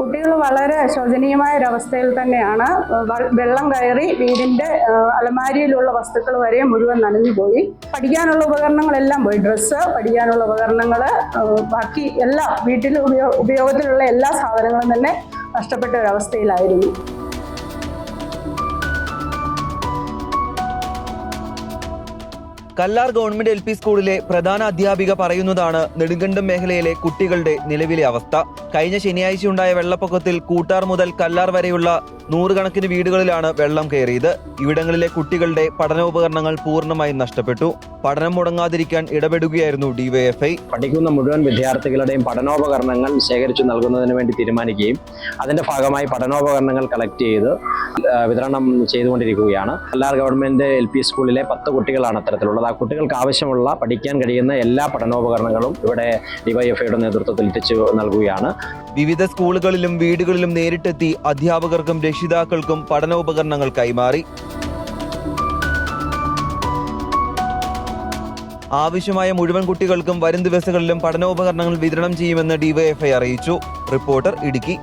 കുട്ടികൾ വളരെ ശോചനീയമായ ഒരവസ്ഥയിൽ തന്നെയാണ്. വെള്ളം കയറി വീടിന്റെ അലമാരിയിലുള്ള വസ്തുക്കൾ വരെ മുഴുവൻ നനഞ്ഞു പോയി. പഠിക്കാനുള്ള ഉപകരണങ്ങളെല്ലാം പോയി. ഡ്രസ്സ് പഠിക്കാനുള്ള ഉപകരണങ്ങൾ ബാക്കി എല്ലാ വീട്ടിൽ ഉപയോ- ഉപയോഗത്തിലുള്ള എല്ലാ സാധനങ്ങളും തന്നെ നഷ്ടപ്പെട്ട ഒരവസ്ഥയിലായിരുന്നു കല്ലാർ ഗവൺമെന്റ് എൽ പി സ്കൂളിലെ പ്രധാന അധ്യാപിക പറയുന്നതാണ് നെടുങ്കണ്ടം മേഖലയിലെ കുട്ടികളുടെ നിലവിലെ അവസ്ഥ. കഴിഞ്ഞ ശനിയാഴ്ചയുണ്ടായ വെള്ളപ്പൊക്കത്തിൽ കൂട്ടാർ മുതൽ കല്ലാർ വരെയുള്ള നൂറുകണക്കിന് വീടുകളിലാണ് വെള്ളം കയറിയത്. ഇവിടങ്ങളിലെ കുട്ടികളുടെ പഠനോപകരണങ്ങൾ പൂർണമായും നഷ്ടപ്പെട്ടു. പഠനം മുടങ്ങാതിരിക്കാൻ ഇടപെടുകയായിരുന്നു ഡിവൈഎഫ്ഐ. പഠിക്കുന്ന മുഴുവൻ വിദ്യാർത്ഥികളുടെയും പഠനോപകരണങ്ങൾ ശേഖരിച്ചു നൽകുന്നതിന് വേണ്ടി തീരുമാനിക്കുകയും അതിന്റെ ഭാഗമായി പഠനോപകരണങ്ങൾ കളക്ട് ചെയ്ത് വിതരണം ചെയ്തുകൊണ്ടിരിക്കുകയാണ്. എല്ലാ ഗവൺമെന്റ് എൽ പി സ്കൂളിലെ പത്ത് കുട്ടികളാണ് അത്തരത്തിലുള്ളത്. ആ കുട്ടികൾക്ക് ആവശ്യമുള്ള പഠിക്കാൻ കഴിയുന്ന എല്ലാ പഠനോപകരണങ്ങളും ഇവിടെ ഡിവൈഎഫ്ഐയുടെ നേതൃത്വത്തിൽ എത്തിച്ചു നൽകുകയാണ്. വിവിധ സ്കൂളുകളിലും വീടുകളിലും നേരിട്ടെത്തി അധ്യാപകർക്കും രക്ഷിതാക്കൾക്കും പഠനോപകരണങ്ങൾ കൈമാറി ആവശ്യമായ മുഴുവൻ കുട്ടികൾക്കും വരും ദിവസങ്ങളിലും പഠനോപകരണങ്ങൾ വിതരണം ചെയ്യുമെന്ന് ഡിവൈഎഫ്ഐ അറിയിച്ചു. റിപ്പോർട്ടർ ഇടുക്കി.